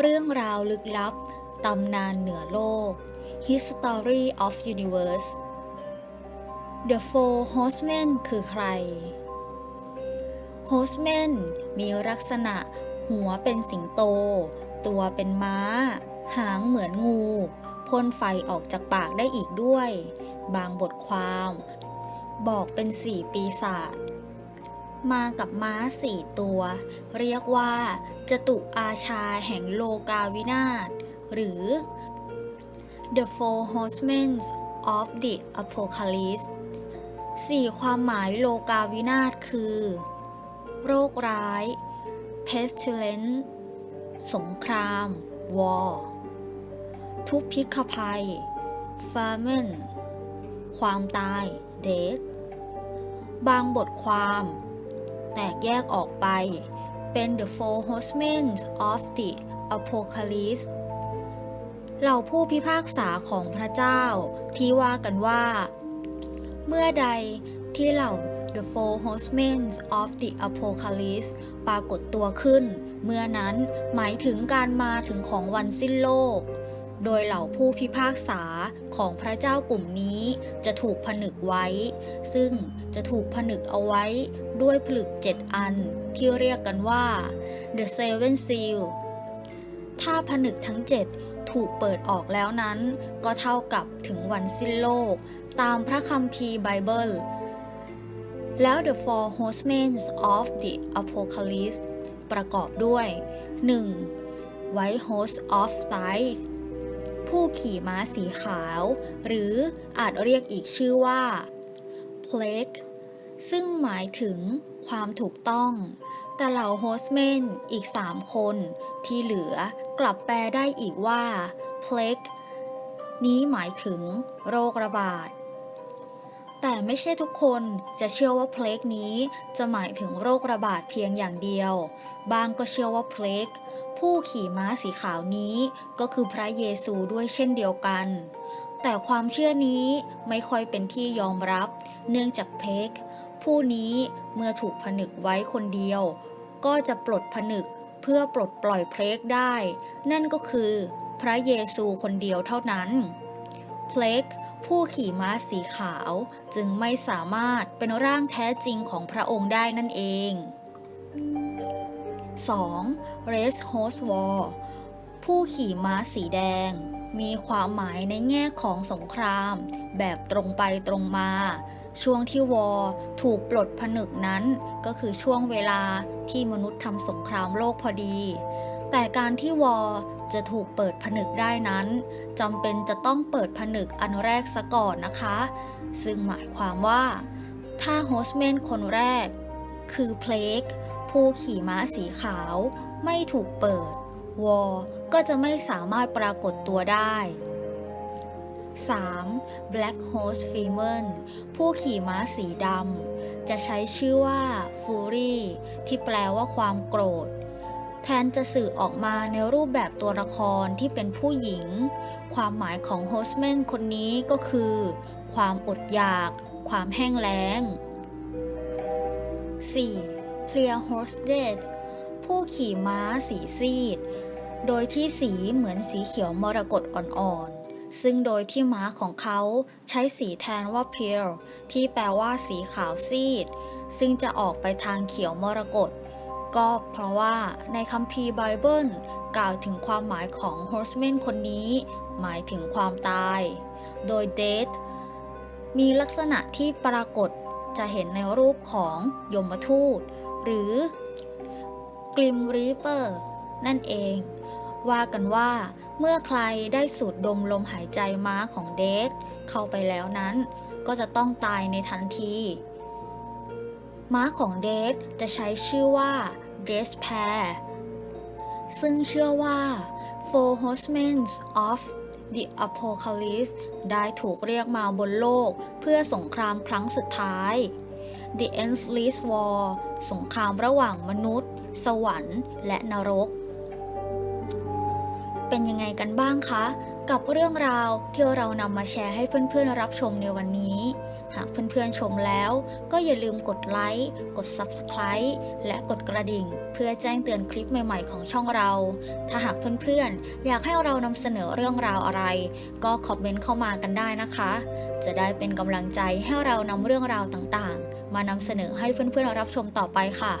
เรื่องราวลึกลับ ตำนานเหนือโลก History of Universe The Four Horsemen คือใคร Horsemen มีลักษณะหัวเป็นสิงโต ตัวเป็นม้า หางเหมือนงูพ่นไฟออกจากปากได้อีกด้วย บางบทความ บอกเป็นสี่ปีศาจ มากับม้าสี่ตัว เรียกว่าจตุอาชาแห่งโลกาวินาศหรือ The Four Horsemen of the Apocalypse สี่ความหมายโลกาวินาศคือ โรคร้าย pestilence สงคราม war ทุพพิฆภัย famine ความตาย death บางบทความ แตกแยกออกไป เป็น The Four Horsemen of the Apocalypse เหล่าผู้พิพากษาของพระเจ้า ที่ว่ากันว่า เมื่อใดที่เหล่า The Four Horsemen of the Apocalypse ปรากฏตัวขึ้น เมื่อนั้นหมายถึงการมาถึงของวันสิ้นโลก โดยเหล่าผู้พิพากษาของพระเจ้ากลุ่มนี้จะถูกผนึกไว้ ซึ่งจะถูกผนึกเอาไว้ด้วยผลึกเจ็ดอันที่เรียกกันว่า The Seven Seal ถ้าผนึกทั้งเจ็ดถูกเปิดออกแล้วนั้น ก็เท่ากับถึงวันสิ้นโลก ตามพระคัมภีร์ไบเบิล แล้ว The Four Horsemen of the Apocalypse ประกอบด้วย 1. White Horse of Sight ผู้ขี่ม้าสีขาว หรืออาจเรียกอีกชื่อว่า Plague ซึ่งหมายถึงความถูกต้อง แต่เหล่าโฮสเมนอีก 3 คนที่เหลือกลับแปลได้อีกว่า Plague นี้หมายถึงโรคระบาด แต่ไม่ใช่ทุกคนจะเชื่อว่าเพลกนี้จะหมายถึงโรคระบาดเพียงอย่างเดียว บางก็เชื่อว่าเพลก ผู้ขี่ม้าสีขาวนี้ก็คือพระเยซูด้วยเช่นเดียวกัน แต่ความเชื่อนี้ไม่ค่อยเป็นที่ยอมรับ เนื่องจากเพกผู้นี้เมื่อถูกผนึกไว้คนเดียว ก็จะปลดผนึกเพื่อปลดปล่อยเพลกได้ นั่นก็คือพระเยซูคนเดียวเท่านั้น เพลกผู้ขี่ม้าสีขาวจึงไม่สามารถเป็นร่างแท้จริงของพระองค์ได้นั่นเอง 2. Race Horse War ผู้ขี่ม้าสีแดง มีความหมายในแง่ของสงคราม แบบตรงไปตรงมา ช่วงที่วอร์ถูกปลดผนึกนั้น ก็คือช่วงเวลาที่มนุษย์ทำสงครามโลกพอดี แต่การที่วอร์จะถูกเปิดผนึกได้นั้นจำเป็นจะต้องเปิดผนึกอันแรกซะก่อนนะคะ ซึ่งหมายความว่า ถ้าโฮสเมนคนแรก คือเพลก ผู้ขี่ม้าสีขาว ไม่ถูกเปิด วอ ก็จะไม่สามารถปรากฏตัวได้ 3. Black Horse Female ผู้ขี่ม้าสีดำ จะใช้ชื่อว่า Fury ที่แปลว่าความโกรธ แทนจะสื่อออกมาในรูปแบบตัวละครที่เป็นผู้หญิง ความหมายของโฮสเมนคนนี้ก็คือ ความอดอยาก ความแห้งแล้ง 4. Clear Horse Dead ผู้ขี่ม้าสีซีด โดยที่สีเหมือนสีเขียวมรกตอ่อนๆ ซึ่งโดยที่ม้าของเขาใช้สีแทนว่า pale ที่แปลว่าสีขาวซีด ซึ่งจะออกไปทางเขียวมรกตก็เพราะว่าในคัมภีร์ไบเบิลกล่าวถึงความหมายของ horseman คนนี้ หมายถึงความตาย โดย death มีลักษณะที่ปรากฏจะเห็นในรูปของยมทูต หรือ Grim Reaper นั่นเอง ว่ากันว่าเมื่อใครได้สูดดมลมหายใจม้าของเดทเข้าไปแล้วนั้น ก็จะต้องตายในทันที ม้าของเดทจะใช้ชื่อว่า d r e s p a i r ซึ่งเชื่อว่า Four Horsemen of the Apocalypse ได้ถูกเรียกมาบนโลกเพื่อสงครามครั้งสุดท้าย The Endless War สงครามระหว่างมนุษย์ สวรรค์ และนรก เป็นยังไงกันบ้างคะ กับเรื่องราวที่เรานำมาแชร์ให้เพื่อนๆรับชมในวันนี้หากเพื่อนๆชมแล้วก็อย่าลืมกดไลค์ กด Subscribe และกดกระดิ่ง เพื่อแจ้งเตือนคลิปใหม่ๆของช่องเรา ถ้าหากเพื่อนๆ อยากให้เรานำเสนอเรื่องราวอะไร ก็คอมเมนต์เข้ามากันได้นะคะ จะได้เป็นกำลังใจให้เรานำเรื่องราวต่างๆ มานำเสนอให้เพื่อนๆรับชมต่อไปค่ะ